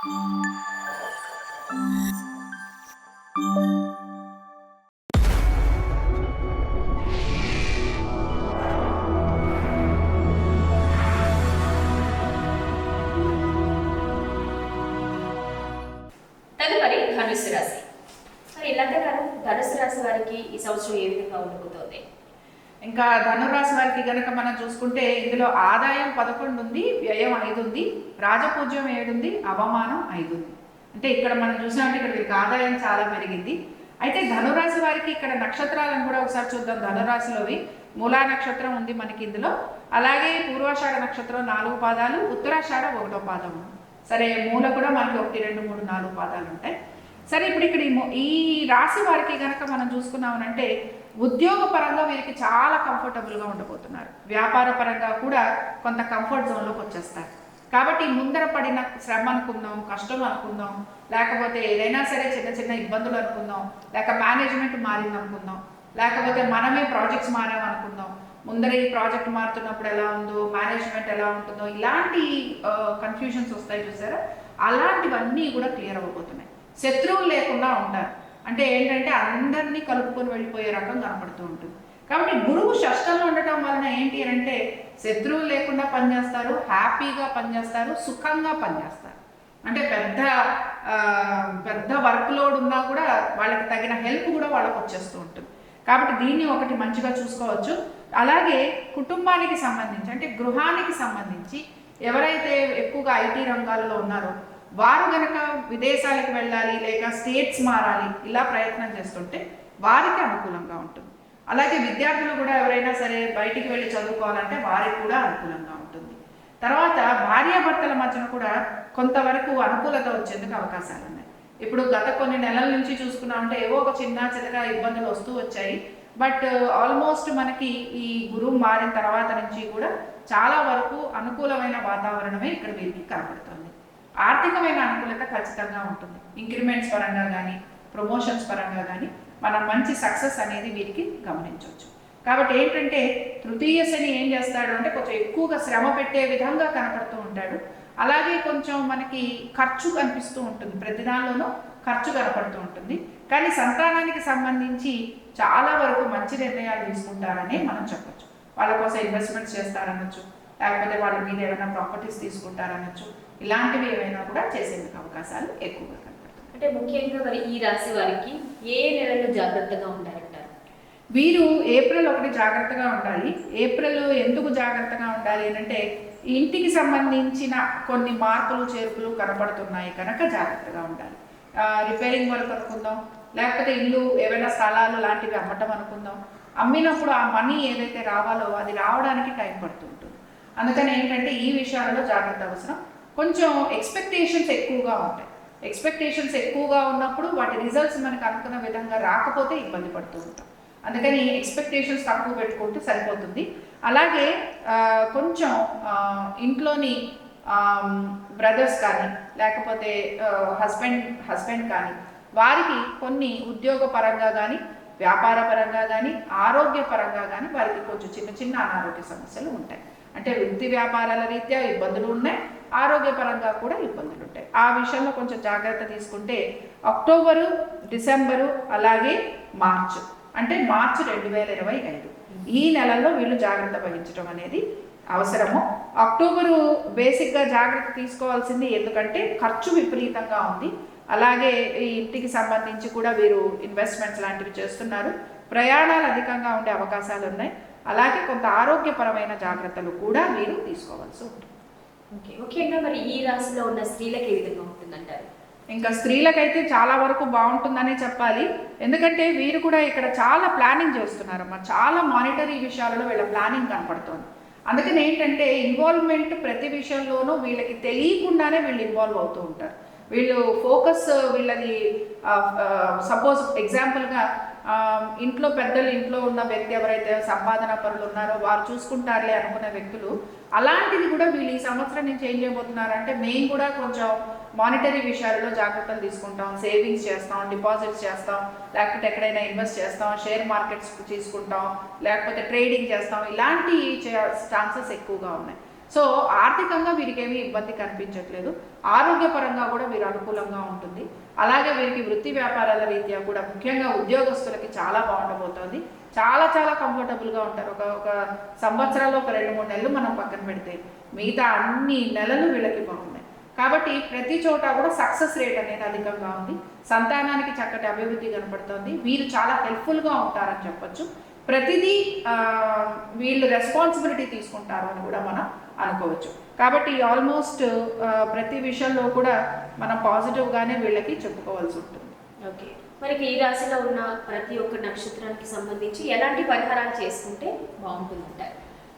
తదుపరి ధనుసు రాశి. మరి ఇలాంటి గారు ధనుసు రాశి వారికి ఈ సంవత్సరం ఏ విధంగా ఉండబోతోంది ఇంకా ధనురాశి వారికి గనక మనం చూసుకుంటే ఇందులో ఆదాయం పదకొండు ఉంది వ్యయం ఐదు ఉంది రాజపూజ్యం ఏడు ఉంది అవమానం ఐదు ఉంది అంటే ఇక్కడ మనం చూసినట్టు ఇక్కడ వీరికి ఆదాయం చాలా పెరిగింది. అయితే ధనురాశి వారికి ఇక్కడ నక్షత్రాలను కూడా ఒకసారి చూద్దాం. ధనురాశిలోవి మూలా నక్షత్రం ఉంది మనకి ఇందులో. అలాగే పూర్వాషాఢ నక్షత్రం నాలుగు పాదాలు ఉత్తరాషాఢ ఒకటో పాదం. సరే మూల కూడా మనకి ఒకటి రెండు మూడు నాలుగు పాదాలు ఉంటాయి. సరే ఇప్పుడు ఇక్కడ ఈ ఈ రాశి వారికి కనుక మనం చూసుకున్నామనంటే ఉద్యోగ పరంగా వీరికి చాలా కంఫర్టబుల్గా ఉండబోతున్నారు. వ్యాపార పరంగా కూడా కొంత కంఫర్ట్ జోన్లోకి వచ్చేస్తారు. కాబట్టి ముందర పడిన శ్రమ అనుకుందాం కష్టం అనుకుందాం లేకపోతే ఏదైనా సరే చిన్న చిన్న ఇబ్బందులు అనుకుందాం లేక మేనేజ్మెంట్ మారింది అనుకుందాం లేకపోతే మనమే ప్రాజెక్ట్స్ మారాం అనుకుందాం ముందర ఈ ప్రాజెక్ట్ మారుతున్నప్పుడు ఎలా ఉందో మేనేజ్మెంట్ ఎలా ఉంటుందో ఇలాంటి కన్ఫ్యూజన్స్ వస్తాయి చూసారా? అలాంటివన్నీ కూడా క్లియర్ అవ్వబోతున్నాయి. శత్రువులు లేకుండా ఉంటారు అంటే ఏంటంటే అందరినీ కలుపుకొని వెళ్ళిపోయే రకం కనపడుతూ ఉంటుంది. కాబట్టి గురువు షష్టంలో ఉండటం వలన ఏంటి అంటే శత్రువులు లేకుండా పనిచేస్తారు హ్యాపీగా పనిచేస్తారు సుఖంగా పనిచేస్తారు. అంటే పెద్ద పెద్ద వర్క్ లోడ్ ఉన్నా కూడా వాళ్ళకి తగిన హెల్ప్ కూడా వాళ్ళకి వచ్చేస్తూ ఉంటుంది. కాబట్టి దీన్ని ఒకటి మంచిగా చూసుకోవచ్చు. అలాగే కుటుంబానికి సంబంధించి అంటే గృహానికి సంబంధించి ఎవరైతే ఎక్కువగా ఐటీ రంగాలలో ఉన్నారో వారు గనక విదేశాలకు వెళ్ళాలి లేక స్టేట్స్ మారాలి ఇలా ప్రయత్నం చేస్తుంటే వారికి అనుకూలంగా ఉంటుంది. అలాగే విద్యార్థులు కూడా ఎవరైనా సరే బయటికి వెళ్ళి చదువుకోవాలంటే వారికి కూడా అనుకూలంగా ఉంటుంది. తర్వాత భార్యాభర్తల మధ్యన కూడా కొంతవరకు అనుకూలత వచ్చేందుకు అవకాశాలు ఉన్నాయి. ఇప్పుడు గత కొన్ని నెలల నుంచి చూసుకున్నామంటే ఏవో ఒక చిన్న చిన్నగా ఇబ్బందులు వస్తూ వచ్చాయి. బట్ ఆల్మోస్ట్ మనకి ఈ గురువు మారిన తర్వాత నుంచి కూడా చాలా వరకు అనుకూలమైన వాతావరణమే ఇక్కడ వీరికి కనపడుతుంది. ఆర్థికమైన అనుకూలత ఖచ్చితంగా ఉంటుంది. ఇంక్రిమెంట్స్ పరంగా కానీ ప్రమోషన్స్ పరంగా కానీ మనం మంచి సక్సెస్ అనేది వీరికి గమనించవచ్చు. కాబట్టి ఏంటంటే తృతీయ శని ఏం చేస్తాడు అంటే కొంచెం ఎక్కువగా శ్రమ పెట్టే విధంగా కనపడుతూ ఉంటాడు. అలాగే కొంచెం మనకి ఖర్చు కనిపిస్తూ ఉంటుంది. ప్రతి దానిలోనూ ఖర్చు కనపడుతూ ఉంటుంది. కానీ సంతానానికి సంబంధించి చాలా వరకు మంచి నిర్ణయాలు తీసుకుంటారని మనం చెప్పచ్చు. వాళ్ళ కోసం ఇన్వెస్ట్మెంట్స్ చేస్తారనొచ్చు. లేకపోతే వాళ్ళ మీద ఏమైనా ప్రాపర్టీస్ తీసుకుంటారనొచ్చు ఇలాంటివి ఏమైనా కూడా చేసేందుకు అవకాశాలు ఎక్కువగా కనపడుతుంది అంటే ముఖ్యంగా మరి ఈ రాశి వారికి ఏ నెలలో జాగ్రత్తగా ఉండాలంటారు? వీరు ఏప్రిల్ ఒకటి జాగ్రత్తగా ఉండాలి. ఏప్రిల్ ఎందుకు జాగ్రత్తగా ఉండాలి అంటే ఇంటికి సంబంధించిన కొన్ని మార్పులు చేర్పులు కనపడుతున్నాయి కనుక జాగ్రత్తగా ఉండాలి. రిపేరింగ్ వర్క్ అనుకుందాం. లేకపోతే ఇల్లు ఏవైనా స్థలాలు లాంటివి అమ్మటం అనుకుందాం. అమ్మినప్పుడు ఆ మనీ ఏదైతే రావాలో అది రావడానికి టైం పడుతుంటుంది అందుకని ఏంటంటే ఈ విషయాలలో జాగ్రత్త అవసరం. కొంచెం ఎక్స్పెక్టేషన్స్ ఎక్కువగా ఉంటాయి. ఎక్స్పెక్టేషన్స్ ఎక్కువగా ఉన్నప్పుడు వాటి రిజల్ట్స్ మనకు అనుకున్న విధంగా రాకపోతే ఇబ్బంది పడుతూ ఉంటాం. అందుకని ఎక్స్పెక్టేషన్స్ తక్కువ పెట్టుకుంటే సరిపోతుంది. అలాగే కొంచెం ఇంట్లోని బ్రదర్స్ కానీ లేకపోతే హస్బెండ్ హస్బెండ్ కానీ వారికి కొన్ని ఉద్యోగపరంగా కానీ వ్యాపార పరంగా కానీ ఆరోగ్యపరంగా కానీ వారికి కొంచెం చిన్న చిన్న అనారోగ్య సమస్యలు ఉంటాయి. అంటే వృత్తి వ్యాపారాల రీత్యా ఇబ్బందులు ఉన్నాయి ఆరోగ్యపరంగా కూడా ఇబ్బందులు ఉంటాయి. ఆ విషయంలో కొంచెం జాగ్రత్త తీసుకుంటే అక్టోబరు డిసెంబరు అలాగే మార్చ్ అంటే మార్చి రెండు వేల ఇరవై ఐదు. ఈ నెలల్లో వీళ్ళు జాగ్రత్త వహించడం అనేది అవసరము. అక్టోబరు బేసిక్గా జాగ్రత్త తీసుకోవాల్సింది ఎందుకంటే ఖర్చు విపరీతంగా ఉంది. అలాగే ఈ ఇంటికి సంబంధించి కూడా వీరు ఇన్వెస్ట్మెంట్స్ లాంటివి చేస్తున్నారు. ప్రయాణాలు అధికంగా ఉండే అవకాశాలు ఉన్నాయి. అలాగే కొంత ఆరోగ్యపరమైన జాగ్రత్తలు కూడా వీరు తీసుకోవాల్సి ఉంటుంది. ఓకే ముఖ్యంగా మరి ఈ రాశిలో ఉన్న స్త్రీలకు ఏ విధంగా ఉంటుందంటారు? ఇంకా స్త్రీలకైతే చాలా వరకు బాగుంటుందనే చెప్పాలి. ఎందుకంటే వీరు కూడా ఇక్కడ చాలా ప్లానింగ్ చేస్తున్నారమ్మా. చాలా మానిటరీ విషయాలలో వీళ్ళ ప్లానింగ్ కనపడుతోంది. అందుకని ఏంటంటే ఇన్వాల్వ్మెంట్ ప్రతి విషయంలోనూ వీళ్ళకి తెలియకుండానే వీళ్ళు ఇన్వాల్వ్ అవుతూ ఉంటారు. వీళ్ళు ఫోకస్ వీళ్ళది సపోజ్ ఎగ్జాంపుల్గా ఇంట్లో పెద్దలు ఇంట్లో ఉన్న వ్యక్తి ఎవరైతే సంపాదన పరులు ఉన్నారో వారు చూసుకుంటారులే అనుకునే వ్యక్తులు అలాంటిది కూడా వీళ్ళు ఈ సంవత్సరం నుంచి ఏం చేయబోతున్నారంటే మేము కూడా కొంచెం మానిటరీ విషయాలలో జాగ్రత్తలు తీసుకుంటాం సేవింగ్స్ చేస్తాం డిపాజిట్స్ చేస్తాం లేకపోతే ఎక్కడైనా ఇన్వెస్ట్ చేస్తాం షేర్ మార్కెట్స్ తీసుకుంటాం లేకపోతే ట్రేడింగ్ చేస్తాం ఇలాంటి ఛాన్సెస్ ఎక్కువగా ఉన్నాయి. సో ఆర్థికంగా వీరికి ఏమీ ఇబ్బంది కనిపించట్లేదు. ఆరోగ్యపరంగా కూడా వీరు అనుకూలంగా ఉంటుంది. అలాగే వీరికి వృత్తి వ్యాపారాల రీత్యా కూడా ముఖ్యంగా ఉద్యోగస్తులకి చాలా బాగుండబోతోంది. చాలా చాలా కంఫర్టబుల్గా ఉంటారు. ఒక ఒక సంవత్సరాలు ఒక రెండు మూడు నెలలు మనం పక్కన పెడితే మిగతా అన్ని నెలలు వీళ్ళకి బాగున్నాయి. కాబట్టి ప్రతి చోట కూడా సక్సెస్ రేట్ అనేది అధికంగా ఉంది. సంతానానికి చక్కటి అభివృద్ధి కనపడుతోంది. వీరు చాలా హెల్ప్ఫుల్గా ఉంటారని చెప్పొచ్చు. ప్రతిదీ వీళ్ళు రెస్పాన్సిబిలిటీ తీసుకుంటారు అని కూడా మనం అనుకోవచ్చు. కాబట్టి ఆల్మోస్ట్ ప్రతి విషయంలో కూడా మనం పాజిటివ్గానే వీళ్ళకి చెప్పుకోవాల్సి ఉంటుంది. ఓకే. మనకి ఈ రాశిలో ఉన్న ప్రతి ఒక్క నక్షత్రానికి సంబంధించి ఎలాంటి పరిహారాలు చేసుకుంటే బాగుంటుందంటారు?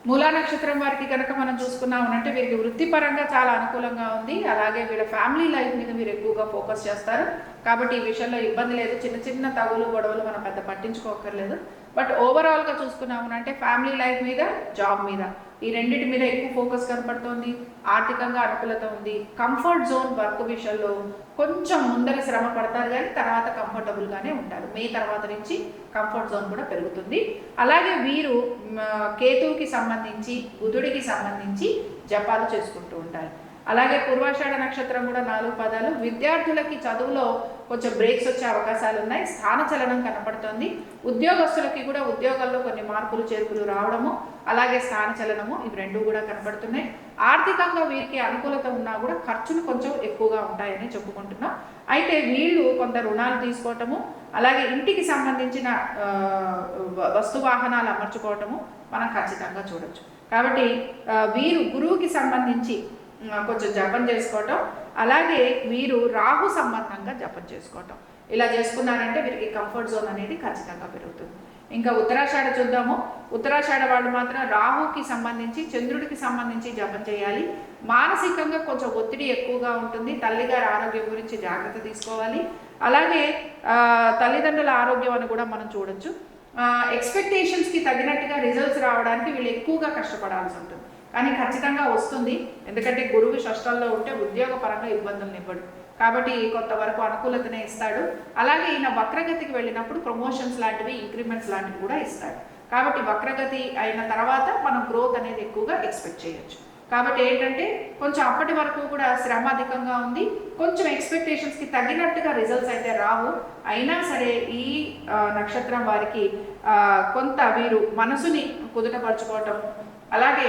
మూలా నక్షత్రం వారికి కనుక మనం చూసుకున్నాం అంటే వీరికి వృత్తిపరంగా చాలా అనుకూలంగా ఉంది. అలాగే వీళ్ళ ఫ్యామిలీ లైఫ్ మీద మీరు ఎక్కువగా ఫోకస్ చేస్తారు. కాబట్టి ఈ విషయంలో ఇబ్బంది లేదు. చిన్న చిన్న తగులు గొడవలు మనం పెద్ద పట్టించుకోకర్లేదు బట్ ఓవరాల్గా చూసుకున్నాము అంటే ఫ్యామిలీ లైఫ్ మీద జాబ్ మీద ఈ రెండింటి మీద ఎక్కువ ఫోకస్ కనపడుతోంది. ఆర్థికంగా అనుకూలత ఉంది. కంఫర్ట్ జోన్ వర్క్ విషయంలో కొంచెం ముందర శ్రమ పడతారు కానీ తర్వాత కంఫర్టబుల్గానే ఉంటారు. మే తర్వాత నుంచి కంఫర్ట్ జోన్ కూడా పెరుగుతుంది. అలాగే వీరు కేతువుకి సంబంధించి బుధుడికి సంబంధించి జపాలు చేసుకుంటూ ఉంటారు. అలాగే పూర్వాషాఢ నక్షత్రం కూడా నాలుగు పదాలు. విద్యార్థులకి చదువులో కొంచెం బ్రేక్స్ వచ్చే అవకాశాలు ఉన్నాయి. స్థాన చలనం కనపడుతోంది. ఉద్యోగస్తులకి కూడా ఉద్యోగాల్లో కొన్ని మార్పులు చేర్పులు రావడము అలాగే స్థాన చలనము ఇవి రెండు కూడా కనబడుతున్నాయి ఆర్థికంగా వీరికి అనుకూలత ఉన్నా కూడా ఖర్చులు కొంచెం ఎక్కువగా ఉంటాయని చెప్పుకుంటున్నాం. అయితే వీళ్ళు కొంత రుణాలు తీసుకోవటము అలాగే ఇంటికి సంబంధించిన వస్తు వాహనాలు అమర్చుకోవటము మనం ఖచ్చితంగా చూడొచ్చు. కాబట్టి వీరు గురువుకి సంబంధించి కొంచెం జపం చేసుకోవటం. అలాగే వీరు రాహు సంబంధంగా జపం చేసుకోవటం. ఇలా చేసుకున్నారంటే వీరికి కంఫర్ట్ జోన్ అనేది ఖచ్చితంగా పెరుగుతుంది. ఇంకా ఉత్తరాషాఢ చూద్దాము. ఉత్తరాషాఢ వాళ్ళు మాత్రం రాహుకి సంబంధించి చంద్రుడికి సంబంధించి జపం చేయాలి. మానసికంగా కొంచెం ఒత్తిడి ఎక్కువగా ఉంటుంది. తల్లిగారి ఆరోగ్యం గురించి జాగ్రత్త తీసుకోవాలి. అలాగే తల్లిదండ్రుల ఆరోగ్యం అని కూడా మనం చూడొచ్చు. ఎక్స్పెక్టేషన్స్కి తగినట్టుగా రిజల్ట్స్ రావడానికి వీళ్ళు ఎక్కువగా కష్టపడాల్సి ఉంటుంది. కానీ ఖచ్చితంగా వస్తుంది. ఎందుకంటే గురువు షష్టాల్లో ఉంటే ఉద్యోగపరంగా ఇబ్బందులను ఇవ్వడు కాబట్టి కొంతవరకు అనుకూలతనే ఇస్తాడు. అలాగే ఈయన వక్రగతికి వెళ్ళినప్పుడు ప్రమోషన్స్ లాంటివి ఇంక్రిమెంట్స్ లాంటివి కూడా ఇస్తాడు. కాబట్టి వక్రగతి అయిన తర్వాత మనం గ్రోత్ అనేది ఎక్కువగా ఎక్స్పెక్ట్ చేయొచ్చు. కాబట్టి ఏంటంటే కొంచెం అప్పటి వరకు కూడా శ్రమ అధికంగా ఉంది. కొంచెం ఎక్స్పెక్టేషన్స్కి తగినట్టుగా రిజల్ట్స్ అయితే రావు. అయినా సరే ఈ నక్షత్రం వారికి కొంత వీరు మనసుని కుదుటపరచుకోవటం అలాగే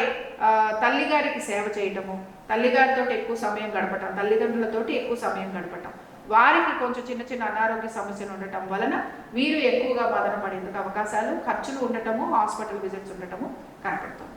తల్లిగారికి సేవ చేయటము తల్లిగారితో ఎక్కువ సమయం గడపటం తల్లిదండ్రులతోటి ఎక్కువ సమయం గడపటం. వారికి కొంచెం చిన్న చిన్న అనారోగ్య సమస్యలు ఉండటం వలన వీరు ఎక్కువగా బాధన పడేందుకు అవకాశాలు ఖర్చులు ఉండటము హాస్పిటల్ విజిట్స్ ఉండటము కనపడుతుంది.